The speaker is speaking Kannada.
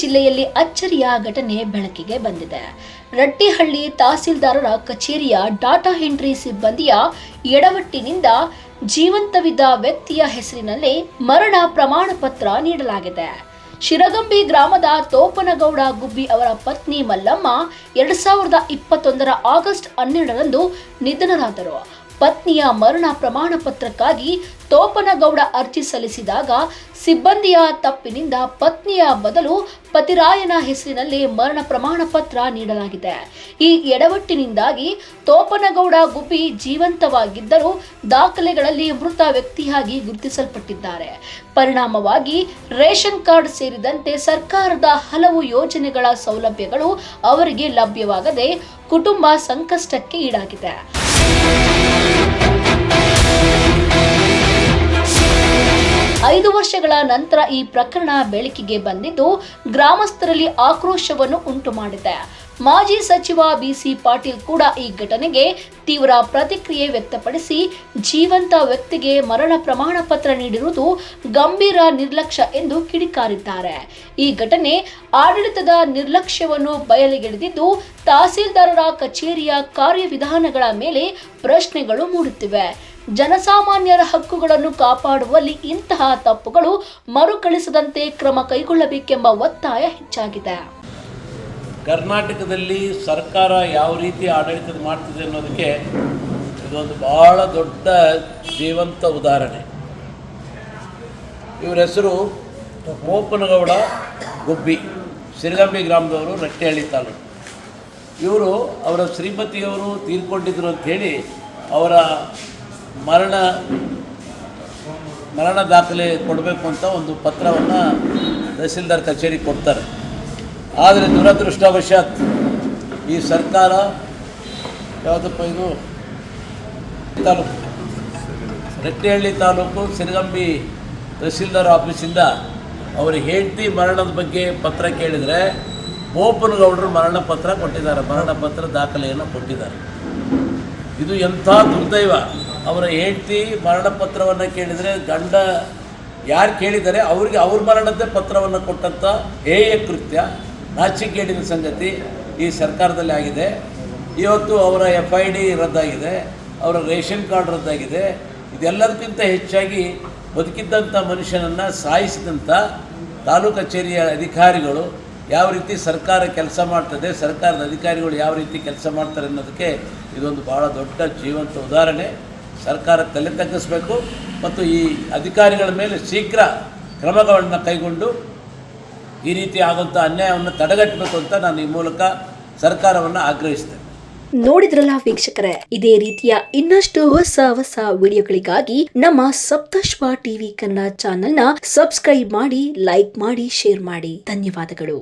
ಜಿಲ್ಲೆಯಲ್ಲಿ ಅಚ್ಚರಿಯ ಘಟನೆ ಬೆಳಕಿಗೆ ಬಂದಿದೆ. ರಟ್ಟಿಹಳ್ಳಿ ತಹಸೀಲ್ದಾರರ ಕಚೇರಿಯ ಡಾಟಾ ಎಂಟ್ರಿ ಸಿಬ್ಬಂದಿಯ ಎಡವಟ್ಟಿನಿಂದ ಜೀವಂತವಿದ್ದ ವ್ಯಕ್ತಿಯ ಹೆಸರಿನಲ್ಲಿ ಮರಣ ಪ್ರಮಾಣ ಪತ್ರ ನೀಡಲಾಗಿದೆ. ಶಿರಗಂಬಿ ಗ್ರಾಮದ ತೋಪನಗೌಡ ಗುಬ್ಬಿ ಅವರ ಪತ್ನಿ ಮಲ್ಲಮ್ಮ ಎರಡ್ ಸಾವಿರದ ಇಪ್ಪತ್ತೊಂದರ ಆಗಸ್ಟ್ ಹನ್ನೆರಡರಂದು ನಿಧನರಾದರು. ಪತ್ನಿಯ ಮರಣ ಪ್ರಮಾಣ ಪತ್ರಕ್ಕಾಗಿ ತೋಪನಗೌಡ ಅರ್ಜಿ ಸಲ್ಲಿಸಿದಾಗ ಸಿಬ್ಬಂದಿಯ ತಪ್ಪಿನಿಂದ ಪತ್ನಿಯ ಬದಲು ಪತಿರಾಯನ ಹೆಸರಿನಲ್ಲಿ ಮರಣ ಪ್ರಮಾಣ ಪತ್ರ ನೀಡಲಾಗಿದೆ. ಈ ಎಡವಟ್ಟಿನಿಂದಾಗಿ ತೋಪನಗೌಡ ಗುಬ್ಬಿ ಜೀವಂತವಾಗಿದ್ದರೂ ದಾಖಲೆಗಳಲ್ಲಿ ಮೃತ ವ್ಯಕ್ತಿಯಾಗಿ ಗುರುತಿಸಲ್ಪಟ್ಟಿದ್ದಾರೆ. ಪರಿಣಾಮವಾಗಿ ರೇಷನ್ ಕಾರ್ಡ್ ಸೇರಿದಂತೆ ಸರ್ಕಾರದ ಹಲವು ಯೋಜನೆಗಳ ಸೌಲಭ್ಯಗಳು ಅವರಿಗೆ ಲಭ್ಯವಾಗದೆ ಕುಟುಂಬ ಸಂಕಷ್ಟಕ್ಕೆ ಈಡಾಗಿದೆ. ಐದು ವರ್ಷಗಳ ನಂತರ ಈ ಪ್ರಕರಣ ಬೆಳಕಿಗೆ ಬಂದಿದ್ದು ಗ್ರಾಮಸ್ಥರಲ್ಲಿ ಆಕ್ರೋಶವನ್ನು ಉಂಟು ಮಾಡಿದೆ ಮಾಜಿ ಸಚಿವ ಬಿಸಿ ಪಾಟೀಲ್ ಕೂಡ ಈ ಘಟನೆಗೆ ತೀವ್ರ ಪ್ರತಿಕ್ರಿಯೆ ವ್ಯಕ್ತಪಡಿಸಿ, ಜೀವಂತ ವ್ಯಕ್ತಿಗೆ ಮರಣ ಪ್ರಮಾಣ ಪತ್ರ ನೀಡಿರುವುದು ಗಂಭೀರ ನಿರ್ಲಕ್ಷ್ಯ ಎಂದು ಕಿಡಿಕಾರಿದ್ದಾರೆ. ಈ ಘಟನೆ ಆಡಳಿತದ ನಿರ್ಲಕ್ಷ್ಯವನ್ನು ಬಯಲಿಗೆಳೆದಿದ್ದು, ತಹಸೀಲ್ದಾರರ ಕಚೇರಿಯ ಕಾರ್ಯವಿಧಾನಗಳ ಮೇಲೆ ಪ್ರಶ್ನೆಗಳು ಮೂಡುತ್ತಿವೆ. ಜನಸಾಮಾನ್ಯರ ಹಕ್ಕುಗಳನ್ನು ಕಾಪಾಡುವಲ್ಲಿ ಇಂತಹ ತಪ್ಪುಗಳು ಮರುಕಳಿಸದಂತೆ ಕ್ರಮ ಕೈಗೊಳ್ಳಬೇಕೆಂಬ ಒತ್ತಾಯ ಹೆಚ್ಚಾಗಿದೆ. ಕರ್ನಾಟಕದಲ್ಲಿ ಸರ್ಕಾರ ಯಾವ ರೀತಿ ಆಡಳಿತ ಮಾಡ್ತಿದೆ ಅನ್ನೋದಕ್ಕೆ ಇದೊಂದು ಭಾಳ ದೊಡ್ಡ ಜೀವಂತ ಉದಾಹರಣೆ. ಇವರ ಹೆಸರು ಮೋಪನಗೌಡ ಗುಬ್ಬಿ, ಸಿರಗಂಬಿ ಗ್ರಾಮದವರು ರಟ್ಟೆಹಳ್ಳಿ ತಾಲೂಕು. ಇವರು ಅವರ ಶ್ರೀಮತಿಯವರು ತೀರ್ಕೊಂಡಿದ್ರು ಅಂಥೇಳಿ ಅವರ ಮರಣ ಮರಣ ದಾಖಲೆ ಕೊಡಬೇಕು ಅಂತ ಒಂದು ಪತ್ರವನ್ನು ತಹಸೀಲ್ದಾರ್ ಕಚೇರಿಗೆ ಕೊಡ್ತಾರೆ. ಆದರೆ ದುರದೃಷ್ಟವಶಾತ್ ಈ ಸರ್ಕಾರ ಯಾವುದಪ್ಪ ಇದು? ತಾಲೂಕು. ರಟ್ಟಿಹಳ್ಳಿ ತಾಲೂಕು ಸಿರಗಂಬಿ ತಹಸೀಲ್ದಾರ್ ಆಫೀಸಿಂದ ಅವರ ಹೆಂಡತಿ ಮರಣದ ಬಗ್ಗೆ ಪತ್ರ ಕೇಳಿದರೆ ಬೋಪನಗೌಡರು ಮರಣ ಪತ್ರ ಕೊಟ್ಟಿದ್ದಾರೆ. ಮರಣ ಪತ್ರ ದಾಖಲೆಯನ್ನು ಕೊಟ್ಟಿದ್ದಾರೆ. ಇದು ಎಂಥ ದುರ್ದೈವ. ಅವರ ಹೆಂಡತಿ ಮರಣ ಪತ್ರವನ್ನು ಕೇಳಿದರೆ ಗಂಡ ಯಾರು ಕೇಳಿದ್ದಾರೆ? ಅವರಿಗೆ ಅವ್ರ ಮರಣದ್ದೇ ಪತ್ರವನ್ನು ಕೊಟ್ಟಂಥ ಹೇಯ ಕೃತ್ಯ. ನಾಚಿಕೇಡಿನ ಸಂಗತಿ ಈ ಸರ್ಕಾರದಲ್ಲಿ ಆಗಿದೆ. ಇವತ್ತು ಅವರ ಎಫ್ ಐ ಡಿ ರದ್ದಾಗಿದೆ, ಅವರ ರೇಷನ್ ಕಾರ್ಡ್ ರದ್ದಾಗಿದೆ. ಇದೆಲ್ಲದಕ್ಕಿಂತ ಹೆಚ್ಚಾಗಿ ಬದುಕಿದ್ದಂಥ ಮನುಷ್ಯನನ್ನು ಸಾಯಿಸಿದಂಥ ತಾಲೂಕು ಕಚೇರಿಯ ಅಧಿಕಾರಿಗಳು ಯಾವ ರೀತಿ ಸರ್ಕಾರ ಕೆಲಸ ಮಾಡ್ತದೆ, ಸರ್ಕಾರದ ಅಧಿಕಾರಿಗಳು ಯಾವ ರೀತಿ ಕೆಲಸ ಮಾಡ್ತಾರೆ ಅನ್ನೋದಕ್ಕೆ ಇದೊಂದು ಭಾಳ ದೊಡ್ಡ ಜೀವಂತ ಉದಾಹರಣೆ. ಸರ್ಕಾರ ತಲೆ ತಗ್ಗಿಸ್ಬೇಕು ಮತ್ತು ಈ ಅಧಿಕಾರಿಗಳ ಮೇಲೆ ಶೀಘ್ರ ಕ್ರಮಗಳನ್ನು ಕೈಗೊಂಡು ಈ ರೀತಿ ಆಗುವಂಥ ಅನ್ಯಾಯವನ್ನು ತಡೆಗಟ್ಟಬೇಕು ಅಂತ ನಾನು ಈ ಮೂಲಕ ಸರ್ಕಾರವನ್ನು ಆಗ್ರಹಿಸ್ತೇನೆ. ನೋಡಿದ್ರಲ್ಲ ವೀಕ್ಷಕರೇ, ಇದೇ ರೀತಿಯ ಇನ್ನಷ್ಟು ಹೊಸ ಹೊಸ ವಿಡಿಯೋಗಳಿಗಾಗಿ ನಮ್ಮ ಸಪ್ತಶ್ವ ಟಿವಿ ಕನ್ನಡ ಚಾನೆಲ್ನ ಸಬ್ಸ್ಕ್ರೈಬ್ ಮಾಡಿ, ಲೈಕ್ ಮಾಡಿ, ಶೇರ್ ಮಾಡಿ. ಧನ್ಯವಾದಗಳು.